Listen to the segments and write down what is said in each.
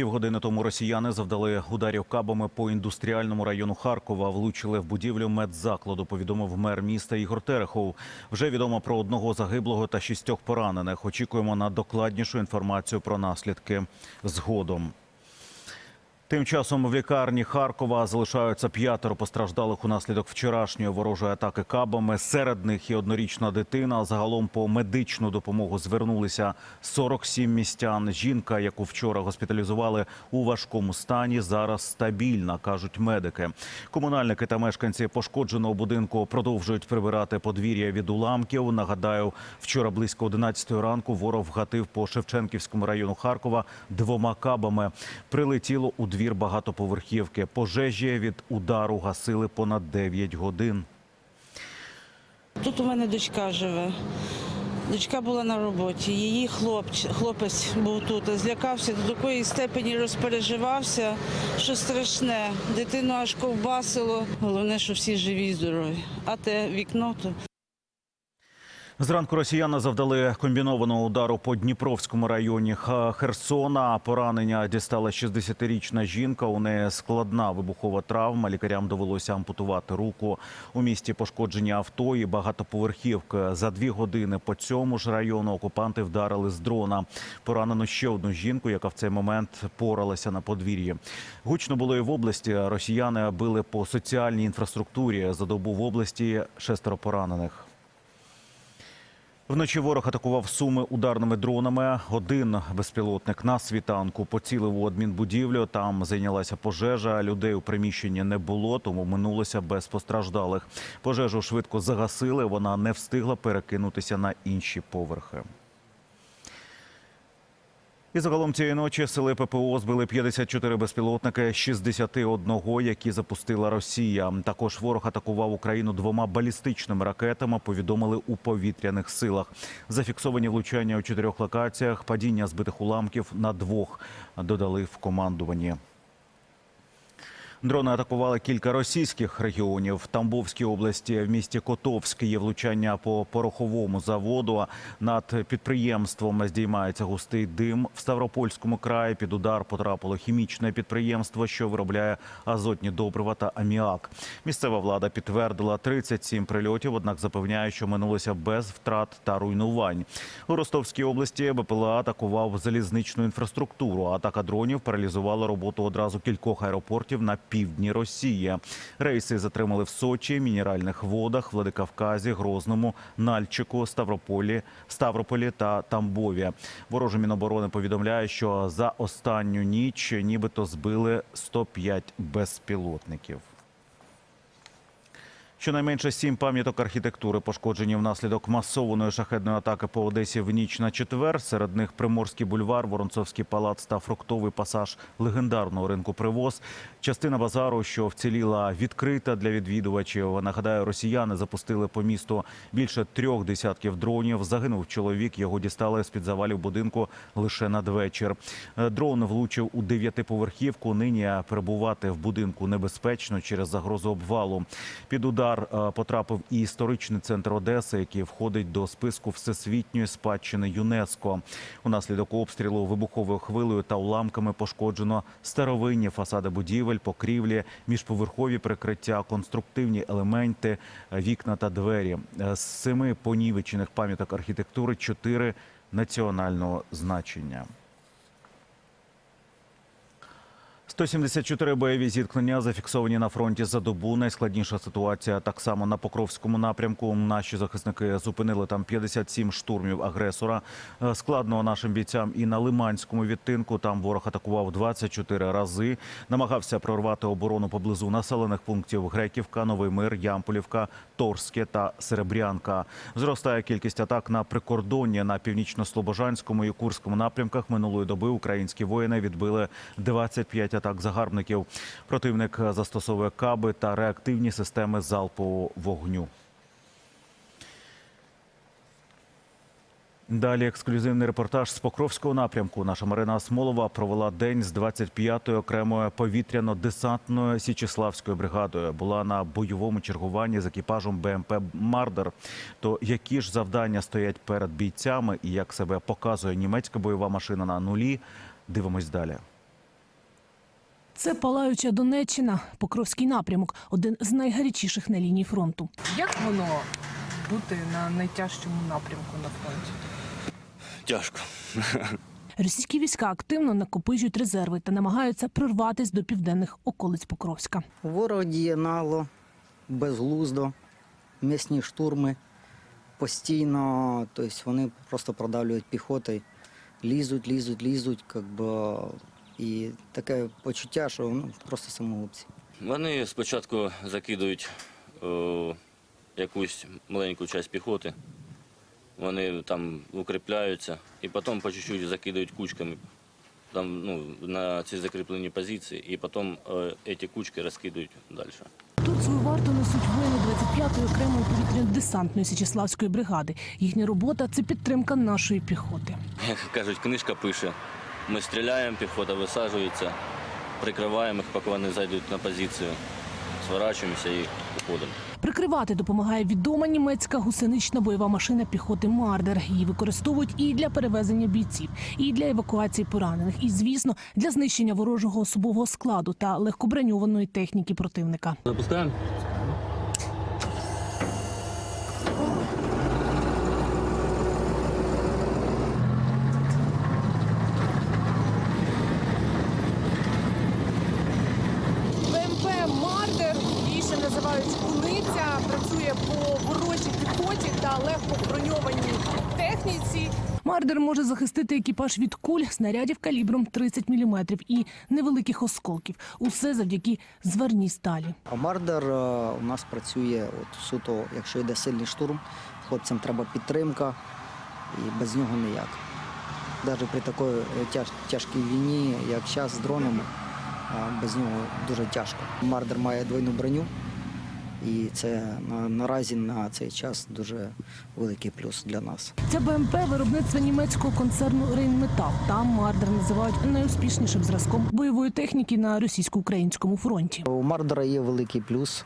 Півгодини тому росіяни завдали ударів кабами по індустріальному району Харкова. Влучили в будівлю медзакладу. Повідомив мер міста Ігор Терехов. Вже відомо про одного загиблого та шістьох поранених. Очікуємо на докладнішу інформацію про наслідки згодом. Тим часом в лікарні Харкова залишаються п'ятеро постраждалих унаслідок вчорашньої ворожої атаки кабами. Серед них і однорічна дитина. Загалом по медичну допомогу звернулися 47 містян. Жінка, яку вчора госпіталізували у важкому стані, зараз стабільна, кажуть медики. Комунальники та мешканці пошкодженого будинку продовжують прибирати подвір'я від уламків. Нагадаю, вчора близько 11 ранку ворог вгатив по Шевченківському району Харкова двома кабами. Прилетіло у двір багатоповерхівки. Пожежі від удару гасили понад 9 годин. Тут у мене дочка живе. Дочка була на роботі. Її хлопч, хлопець був тут. Злякався до такої степені розпереживався, що страшне. Дитину аж ковбасило. Головне, що всі живі і здорові. А те вікно то. Зранку росіяни завдали комбінованого удару по Дніпровському районі Херсона. Поранення дістала 60-річна жінка. У неї складна вибухова травма. Лікарям довелося ампутувати руку. У місті пошкоджені авто і багатоповерхівки. За дві години по цьому ж району окупанти вдарили з дрона. Поранено ще одну жінку, яка в цей момент поралася на подвір'ї. Гучно було і в області. Росіяни били по соціальній інфраструктурі. За добу в області шестеро поранених. Вночі ворог атакував суми ударними дронами. Один безпілотник на світанку поцілив у адмінбудівлю. Там зайнялася пожежа. Людей у приміщенні не було, тому минулося без постраждалих. Пожежу швидко загасили. Вона не встигла перекинутися на інші поверхи. І загалом цієї ночі сили ППО збили 54 безпілотники, 61 які запустила Росія. Також ворог атакував Україну двома балістичними ракетами. Повідомили у повітряних силах. Зафіксовані влучання у чотирьох локаціях. Падіння збитих уламків на двох додали в командуванні. Дрони атакували кілька російських регіонів. В Тамбовській області в місті Котовськ є влучання по пороховому заводу. Над підприємством здіймається густий дим. В Ставропольському краї під удар потрапило хімічне підприємство, що виробляє азотні добрива та аміак. Місцева влада підтвердила 37 прильотів, однак запевняє, що минулося без втрат та руйнувань. У Ростовській області БПЛА атакував залізничну інфраструктуру. Атака дронів паралізувала роботу одразу кількох аеропортів на півдні Росії. Рейси затримали в Сочі, Мінеральних водах, Владикавказі, Грозному, Нальчику, Ставрополі, Ставрополі та Тамбові. Вороже Міноборони повідомляє, що за останню ніч нібито збили 105 безпілотників. Щонайменше сім пам'яток архітектури пошкоджені внаслідок масованої шахедної атаки по Одесі в ніч на четвер. Серед них Приморський бульвар, Воронцовський палац та фруктовий пасаж легендарного ринку Привоз. Частина базару, що вціліла, відкрита для відвідувачів. Нагадаю, росіяни запустили по місту більше трьох десятків дронів. Загинув чоловік. Його дістали з під завалів будинку лише надвечір. Е, Дрон влучив у дев'ятиповерхівку. Нині перебувати в будинку небезпечно через загрозу обвалу. Під удар е, потрапив і історичний центр Одеси, який входить до списку всесвітньої спадщини ЮНЕСКО. Унаслідок обстрілу вибуховою хвилею та уламками пошкоджено старовинні фасади будівель, покрівлі, міжповерхові прикриття, конструктивні елементи, вікна та двері. Е, З семи понівечених пам'яток архітектури чотири національного значення. 174 бойові зіткнення зафіксовані на фронті за добу. Найскладніша ситуація так само на Покровському напрямку. Наші захисники зупинили там 57 штурмів агресора. Е, Складно нашим бійцям і на Лиманському відтинку. Там ворог атакував 24 рази. Намагався прорвати оборону поблизу населених пунктів Греківка, Новий Мир, Ямполівка, Торське та Серебрянка. Зростає кількість атак на прикордонні на північно-слобожанському і Курському напрямках. Минулої доби українські воїни відбили 25 атак загарбників. Противник застосовує каби та реактивні системи залпового вогню. Далі ексклюзивний репортаж з Покровського напрямку. Наша Марина Смолова провела день з 25-ї окремою повітряно-десантною Січеславською бригадою. Була на бойовому чергуванні з екіпажем БМП Мардер. То які ж завдання стоять перед бійцями і як себе показує німецька бойова машина на нулі? Дивимось далі. Це палаюча Донеччина, Покровський напрямок, один з найгарячіших на лінії фронту. Як воно бути на найтяжчому напрямку на фронті? Тяжко. Російські війська активно накопичують резерви та намагаються прорватися до південних околиць Покровська. Ворог діє нало, безглуздо, м'ясні штурми. Постійно, тобто вони просто продавлюють піхотою, лізуть, лізуть, лізуть, как би, і таке почуття, що ну, просто самогубці. Вони спочатку закидують о, якусь маленьку частину піхоти, вони там укріпляються і потім по чуть-чуть закидають кучками там, ну, на ці закріплені позиції, і потім е, ці кучки розкидують далі. Тут свою варту несуть воїни 25-ї окремої повітряно-десантної Січеславської бригади. Їхня робота це підтримка нашої піхоти. Як кажуть, книжка пише. Ми стріляємо, піхота висаджується, прикриваємо їх, поки вони зайдуть на позицію, зворачуємося і уходимо. Прикривати допомагає відома німецька гусенична бойова машина піхоти Мардер. Її використовують і для перевезення бійців, і для евакуації поранених, і звісно для знищення ворожого особового складу та легкоброньованої техніки противника. Запускаємо. БМП Мардер, її ще називають куниця, працює по ворожій піхоті та легко броньованій техніці. Мардер може захистити екіпаж від куль, снарядів калібром 30 мм і невеликих осколків. Усе завдяки зварній сталі. А Мардер е, у нас працює от, суто, якщо йде сильний штурм, хлопцям треба підтримка, і без нього ніяк. Навіть при такій е, тяж, тяжкій війні, як зараз з дронами, без нього дуже тяжко. Мардер має двойну броню, і це на, наразі на цей час дуже великий плюс для нас. Це БМП виробництва німецького концерну Рейнметал. Там Мардер називають найуспішнішим зразком бойової техніки на російсько-українському фронті. У Мардера є великий плюс.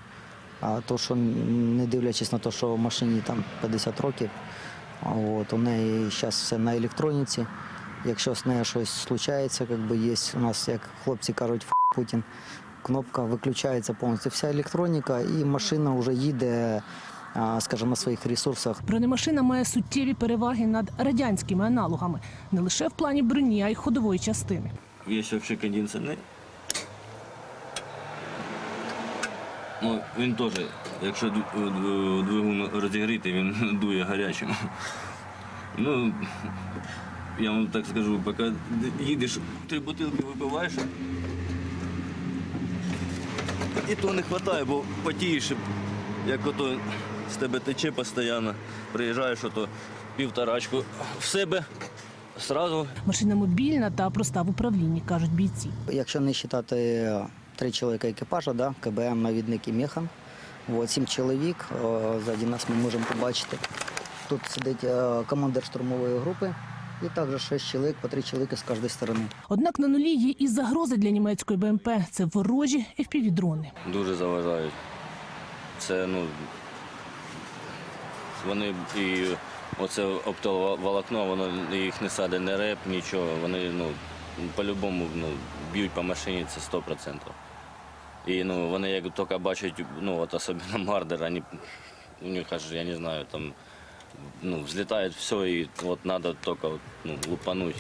А то, що не дивлячись на те, що машині там 50 років, от, у неї зараз все на електроніці. Якщо з нею щось случається, як би є у нас, як хлопці кажуть, «Ф** Путін, кнопка виключається повністю вся електроніка, і машина вже їде, скажімо, на своїх ресурсах. Бронемашина має суттєві переваги над радянськими аналогами не лише в плані броні, а й ходової частини. Є ще взагалі кондиціонер. Ну, він теж, якщо ду- ду- двигун розігріти, він дує гарячим. Ну, я вам так скажу, поки їдеш, три бутилки випиваєш, і то не вистачає, бо потієш, як ото з тебе тече постійно, приїжджаєш, ото півторачку в себе, одразу Машина мобільна та проста в управлінні, кажуть бійці. Якщо не вважати три чоловіка екіпажа, да, КБМ, навідник і механ, от, сім чоловік, о, ззаді нас ми можемо побачити. Тут сидить е, командир штурмової групи і також шість чоловік, по три чоловіки з кожної сторони. Однак на нулі є і загрози для німецької БМП. Це ворожі FPV-дрони. дуже заважають. Це, ну, вони і оце оптоволокно, воно їх не саде не реп, нічого. Вони, ну, по-любому ну, б'ють по машині, це 100%. І ну, вони як тільки бачать, ну, от особливо мардер, вони, у них аж, я не знаю, там, ну, взлітають все, і от тільки от, ну, лупануть.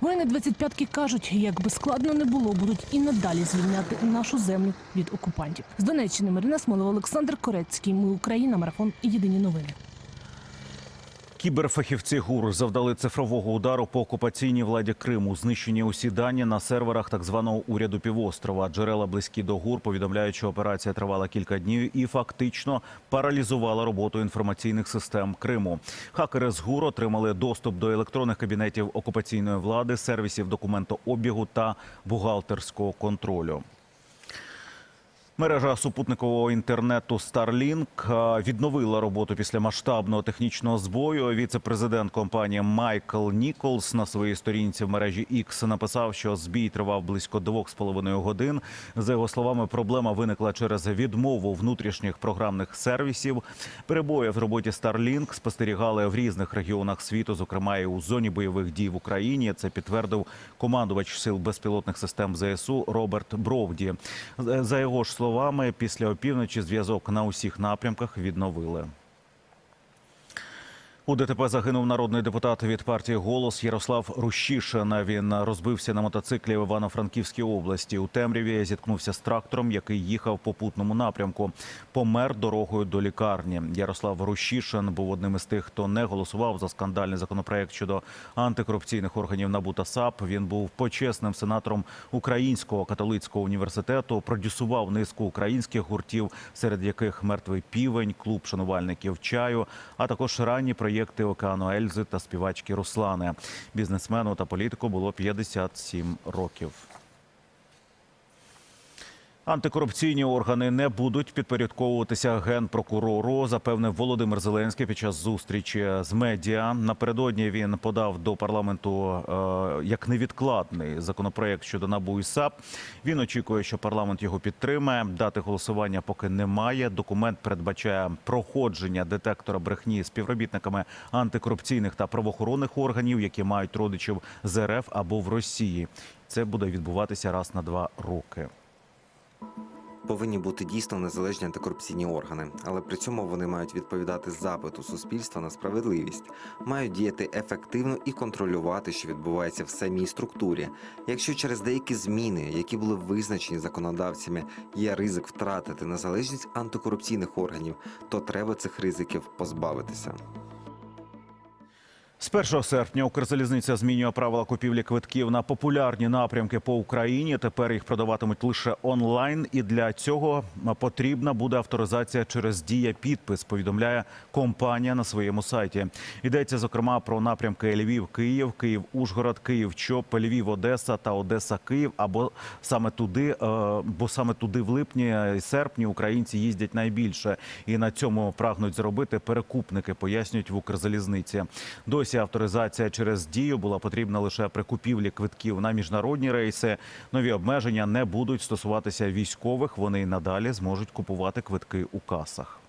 Воїни 25-ки кажуть, як би складно не було, будуть і надалі звільняти нашу землю від окупантів. З Донеччини Марина Смолова, Олександр Корецький. Ми Україна. Марафон. Єдині новини. Кіберфахівці ГУР завдали цифрового удару по окупаційній владі Криму. Знищені усі дані на серверах так званого уряду півострова. Джерела близькі до ГУР повідомляють, що операція тривала кілька днів і фактично паралізувала роботу інформаційних систем Криму. Хакери з ГУР отримали доступ до електронних кабінетів окупаційної влади, сервісів документообігу та бухгалтерського контролю. Мережа супутникового інтернету Starlink е, відновила роботу після масштабного технічного збою. Віце-президент компанії Майкл Ніколс на своїй сторінці в мережі X написав, що збій тривав близько двох з половиною годин. За його словами, проблема виникла через відмову внутрішніх програмних сервісів. Перебої в роботі Starlink спостерігали в різних регіонах світу, зокрема і у зоні бойових дій в Україні. Це підтвердив командувач сил безпілотних систем ЗСУ Роберт Бровді. За його ж словами, після опівночі зв'язок на усіх напрямках відновили. У ДТП загинув народний депутат від партії Голос Ярослав Рущишин. Він розбився на мотоциклі в Івано-Франківській області. У темряві зіткнувся з трактором, який їхав по путному напрямку. Помер дорогою до лікарні. Ярослав Рущишин був одним із тих, хто не голосував за скандальний законопроект щодо антикорупційних органів НАБУ та САП. Він був почесним сенатором Українського католицького університету. Продюсував низку українських гуртів, серед яких мертвий півень, клуб шанувальників чаю, а також ранні проєкти Океану Ельзи та співачки Руслани. Бізнесмену та політику було 57 років. Антикорупційні органи не будуть підпорядковуватися генпрокурору, запевнив Володимир Зеленський під час зустрічі з медіа. Напередодні він подав до парламенту е, як невідкладний законопроект щодо НАБУ і САП. Він очікує, що парламент його підтримає. Дати голосування поки немає. Документ передбачає проходження детектора брехні співробітниками антикорупційних та правоохоронних органів, які мають родичів з РФ або в Росії. Це буде відбуватися раз на два роки. Повинні бути дійсно незалежні антикорупційні органи, але при цьому вони мають відповідати запиту суспільства на справедливість, мають діяти ефективно і контролювати, що відбувається в самій структурі. Якщо через деякі зміни, які були визначені законодавцями, є ризик втратити незалежність антикорупційних органів, то треба цих ризиків позбавитися. З 1 серпня Укрзалізниця змінює правила купівлі квитків на популярні напрямки по Україні. Тепер їх продаватимуть лише онлайн, і для цього потрібна буде авторизація через дія підпис. Повідомляє компанія на своєму сайті. Йдеться зокрема про напрямки Львів, Київ, Київ, Ужгород, Київ, Чоп, Львів, Одеса та Одеса, Київ. Або саме туди, е, бо саме туди в липні і серпні українці їздять найбільше, і на цьому прагнуть зробити перекупники. Пояснюють в Укрзалізниці. Досі авторизація через дію була потрібна лише при купівлі квитків на міжнародні рейси. Нові обмеження не будуть стосуватися військових. Вони й надалі зможуть купувати квитки у касах.